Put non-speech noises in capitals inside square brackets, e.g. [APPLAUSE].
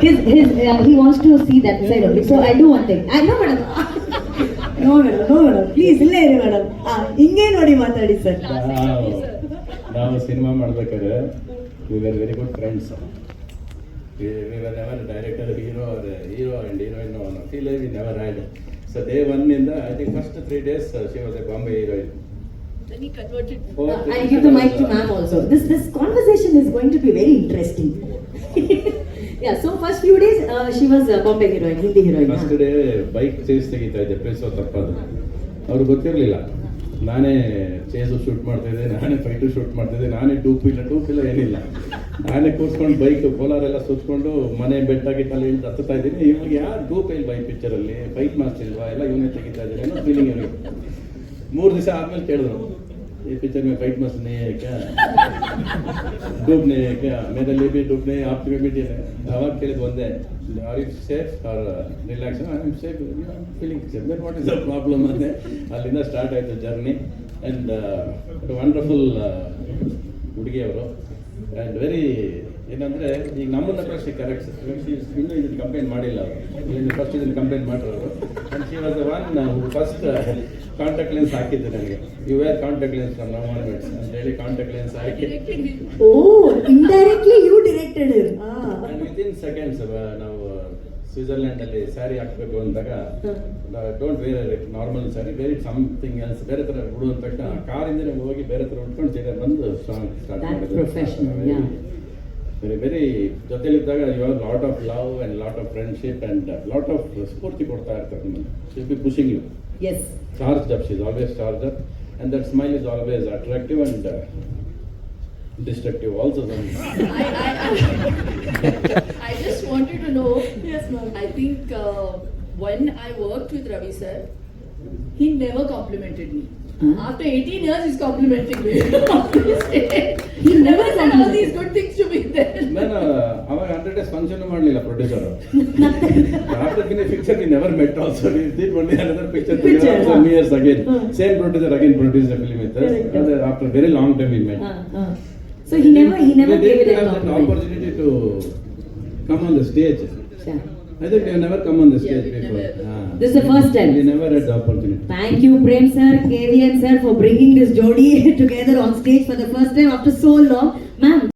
his his uh, he wants to see that side of it. So I do one thing. I know, madam. No madam no madam please ಇಲ್ಲೇ ಇರಿ madam ಹಿಂಗೆ ನೋಡಿ ಮಾತಾಡಿ sir ನಾವು we cinema ಮಾಡ್ಬೇಕಾದ್ರೆ we are very good friends we hero never director hero hero and heroine feel we never had so day ಒನ್ನಿಂದ I think first three days she was a bombay heroine Then he converted. Uh, I'll give the mic to ma'am also. This this conversation is going to be very interesting. Yeah first day bike chase ತೆಗಿತಾ ಇದ್ದೆ, ಪೇಸೋ ತಪ್ಪದು ಅವ್ರಿಗೆ ಗೊತ್ತಿರಲಿಲ್ಲ. ನಾನೇ chase shoot ಮಾಡ್ತಾ ಇದ್ದೆ, ನಾನೇ fight shoot ಮಾಡ್ತಾ ಇದ್ದೆ, ನಾನೇ ಟೂಪ್ ಇಲ್ಲ ಟೂಪ್ ಇಲ್ಲ ಏನಿಲ್ಲ. ನಾನೇ ಕೂತ್ಕೊಂಡು ಬೈಕ್ ಕೋಲಾರೆಲ್ಲ ಸುತ್ಕೊಂಡು ಮನೆ ಬೆಟ್ಟಾಗಿಟ್ಟಲ್ಲಿ ಇಳಿದು ಹತ್ತುತ್ತಾ ಇದ್ದೀನಿ. ಇವಾಗ ಯಾರು ಟೂಪ್ ಇಲ್ಲ ಬೈಕ್ ಪಿಕ್ಚರಲ್ಲಿ ಫೈಟ್ ಮಾಡ್ತಿಲ್ವಾ ಎಲ್ಲ ಇವನೇ ತೆಗಿತಾ ಇದ್ದೀನಿ ಅನ್ನೋ ಫೀಲಿಂಗ್ ಇವನಿಗೆ ಮೂರು ದಿವಸ ಆದ್ಮೇಲೆ ಕೇಳಿದ್ರು. ಈ ಪಿಕ್ಚರ್ ಮೇಲೆ ಬೈಕ್ ಮಾಡ್ತೀನಿ ಯಾಕೆ? है क्या डूब नहीं है क्या मेरे लिए भी डूब नहीं आपके लिए भी डूब नहीं ಅವಾಗ ಕೇಳಿದ್ ಒಂದೇ are you safe are relax I am safe feeling safe that what is the problem ಅಂತೆ ಅಲ್ಲಿಂದ ಸ್ಟಾರ್ಟ್ ಆಯಿತು ಜರ್ನಿ ಆ್ಯಂಡ್ ವಂಡರ್ಫುಲ್ ಹುಡುಗಿ ಅವರು ಆ್ಯಂಡ್ ವೆರಿ ಏನಂದರೆ ಈಗ ನಮ್ಮನ್ನ ಪ್ರಶ್ನೆ ಕರೆಕ್ಟ್ ಇನ್ನೂ ಇದನ್ನು ಕಂಪ್ಲೇಂಟ್ ಮಾಡಿಲ್ಲ ಅವರು. ಇನ್ನು ಫಸ್ಟ್ ಇದನ್ನು ಕಂಪ್ಲೇಂಟ್ ಮಾಡಿರೋರು and she was one first contact lens ಹಾಕಿದ್ದೆ ನನಗೆ. You wear contact lens now onwards ಅಂತ ಹೇಳಿ ಕಾಂಟ್ಯಾಕ್ಟ್ ಲೆನ್ಸ್ ಹಾಕಿ. ಓ indirectly you directed and within seconds ನಾವು ಸ್ವಿಟ್ಜರ್ಲೆಂಡ್ ಅಲ್ಲಿ ಸ್ಯಾರಿ ಹಾಕ್ಬೇಕು ಅಂದಾಗ don't wear normal sari wear something else ಬೇರೆ ಥರ ಹುಡುಗಂತ ಕಾರಿಂದನೇ ಹೋಗಿ ಬೇರೆ ತರ ಉಟ್ಕೊಂಡು ಬಂದು start That's professional, yeah. Very very ಜೊತೆಲಿದ್ದಾಗ you are lot of love and lot of friendship and lot of ಸ್ಫೂರ್ತಿ ಕೊಡ್ತಾ ಇರ್ತಾರೆ ನಿಮಗೆ shall be pushing you Yes. charged up. She's always charged up, and that smile is always attractive and uh, destructive also. [LAUGHS] Sometimes. I, I, I just wanted to know. Yes, ma'am. I think uh, when I worked with Ravi sir, he never complimented me. Huh? After 18 years, he's complimenting me. [LAUGHS] [LAUGHS] he never said all these good things ಮಾಡಲಿಲ್ಲ producer after finish picture we never met also we did only another picture Picture, huh. Some years again Huh. Same producer again produce the film with Correct. After very long time we met Uh, uh. So he never he never gave it a compliment. opportunity to come on the stage. Yeah. I think we have never come on the Yeah, stage we before. never. Ah. This is the first time. We never had the opportunity. Thank you, Prem sir, KVN sir, for bringing this jodi [LAUGHS] together on stage for the first time after so long. Ma'am,